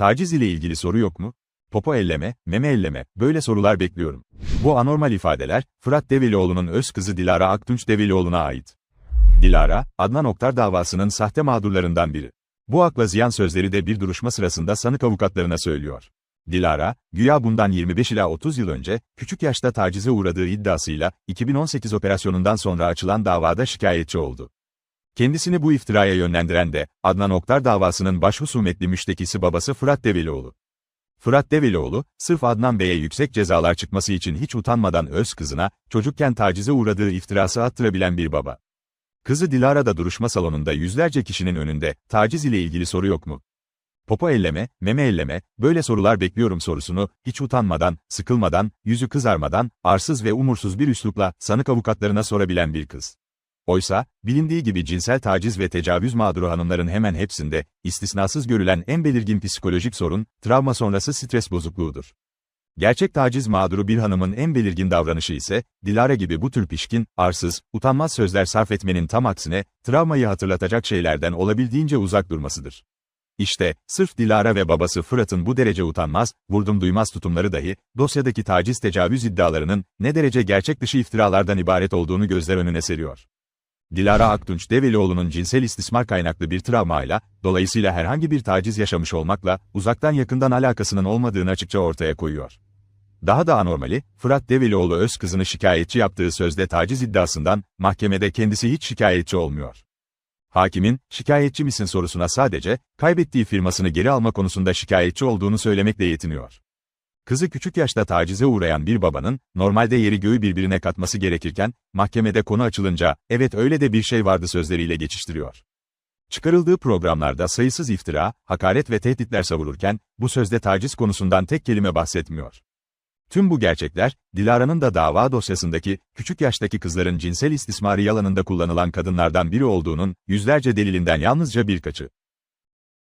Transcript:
Taciz ile ilgili soru yok mu? Popo elleme, meme elleme, böyle sorular bekliyorum. Bu anormal ifadeler, Fırat Develioğlu'nun öz kızı Dilara Aktunç Develioğlu'na ait. Dilara, Adnan Oktar davasının sahte mağdurlarından biri. Bu akla ziyan sözleri de bir duruşma sırasında sanık avukatlarına söylüyor. Dilara, güya bundan 25 ila 30 yıl önce, küçük yaşta tacize uğradığı iddiasıyla, 2018 operasyonundan sonra açılan davada şikayetçi oldu. Kendisini bu iftiraya yönlendiren de, Adnan Oktar davasının başhusumetli müştekisi babası Fırat Develioğlu. Fırat Develioğlu, sırf Adnan Bey'e yüksek cezalar çıkması için hiç utanmadan öz kızına, çocukken tacize uğradığı iftirası attırabilen bir baba. Kızı Dilara da duruşma salonunda yüzlerce kişinin önünde, taciz ile ilgili soru yok mu? Popo elleme, meme elleme, böyle sorular bekliyorum sorusunu, hiç utanmadan, sıkılmadan, yüzü kızarmadan, arsız ve umursuz bir üslupla, sanık avukatlarına sorabilen bir kız. Oysa, bilindiği gibi cinsel taciz ve tecavüz mağduru hanımların hemen hepsinde, istisnasız görülen en belirgin psikolojik sorun, travma sonrası stres bozukluğudur. Gerçek taciz mağduru bir hanımın en belirgin davranışı ise, Dilara gibi bu tür pişkin, arsız, utanmaz sözler sarf etmenin tam aksine, travmayı hatırlatacak şeylerden olabildiğince uzak durmasıdır. İşte, sırf Dilara ve babası Fırat'ın bu derece utanmaz, vurdum duymaz tutumları dahi, dosyadaki taciz tecavüz iddialarının, ne derece gerçek dışı iftiralardan ibaret olduğunu gözler önüne seriyor. Dilara Aktunç Develioğlu'nun cinsel istismar kaynaklı bir travmayla, dolayısıyla herhangi bir taciz yaşamış olmakla, uzaktan yakından alakasının olmadığını açıkça ortaya koyuyor. Daha da anormali, Fırat Develioğlu öz kızını şikayetçi yaptığı sözde taciz iddiasından, mahkemede kendisi hiç şikayetçi olmuyor. Hakimin, şikayetçi misin sorusuna sadece, kaybettiği firmasını geri alma konusunda şikayetçi olduğunu söylemekle yetiniyor. Kızı küçük yaşta tacize uğrayan bir babanın, normalde yeri göğü birbirine katması gerekirken, mahkemede konu açılınca, evet öyle de bir şey vardı sözleriyle geçiştiriyor. Çıkarıldığı programlarda sayısız iftira, hakaret ve tehditler savururken, bu sözde taciz konusundan tek kelime bahsetmiyor. Tüm bu gerçekler, Dilara'nın da dava dosyasındaki, küçük yaştaki kızların cinsel istismarı yalanında kullanılan kadınlardan biri olduğunun, yüzlerce delilinden yalnızca birkaçı.